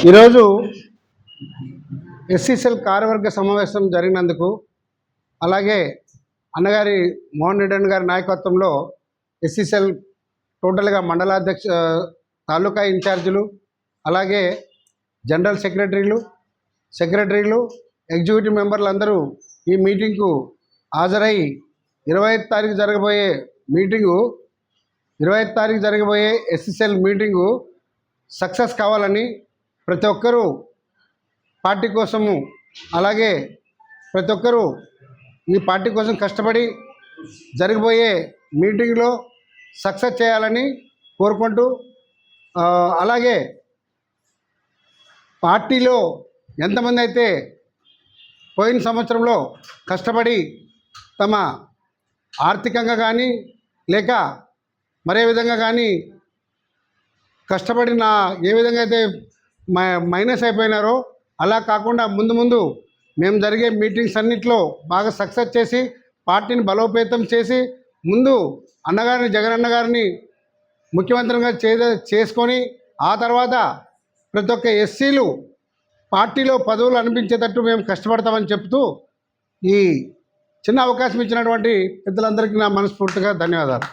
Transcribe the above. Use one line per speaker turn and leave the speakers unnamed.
ఈరోజు ఎస్సీసెల్ కార్యవర్గ సమావేశం జరిగినందుకు అలాగే అన్నగారి మోహన్ రెడ్డి గారి నాయకత్వంలో ఎస్సీసీఎల్ టోటల్గా మండలాధ్యక్ష తాలూకా ఇన్ఛార్జీలు అలాగే జనరల్ సెక్రటరీలు సెక్రటరీలు ఎగ్జిక్యూటివ్ మెంబర్లు అందరూ ఈ మీటింగ్కు హాజరై ఇరవై ఐదు తారీఖు జరగబోయే మీటింగు ఇరవై ఐదు తారీఖు జరగబోయే ఎస్సీసీఎల్ మీటింగు సక్సెస్ కావాలని ప్రతి ఒక్కరూ పార్టీ కోసము అలాగే ప్రతి ఒక్కరూ ఈ పార్టీ కోసం కష్టపడి జరగబోయే మీటింగ్లో సక్సెస్ చేయాలని కోరుకుంటూ అలాగే పార్టీలో ఎంతమంది అయితే పోయిన సంవత్సరంలో కష్టపడి తమ ఆర్థికంగా కానీ లేక మరే విధంగా కానీ కష్టపడి నా ఏ విధంగా అయితే మైనస్ అయిపోయినారో అలా కాకుండా ముందు ముందు మేము జరిగే మీటింగ్స్ అన్నిట్లో బాగా సక్సెస్ చేసి పార్టీని బలోపేతం చేసి ముందు అన్నగారిని జగన్ అన్నగారిని ముఖ్యమంత్రిగా చే చేసుకొని ఆ తర్వాత ప్రతి ఒక్క ఎస్సీలు పార్టీలో పదవులు అనిపించేటట్టు మేము కష్టపడతామని చెప్తూ ఈ చిన్న అవకాశం ఇచ్చినటువంటి పెద్దలందరికీ నా మనస్ఫూర్తిగా ధన్యవాదాలు.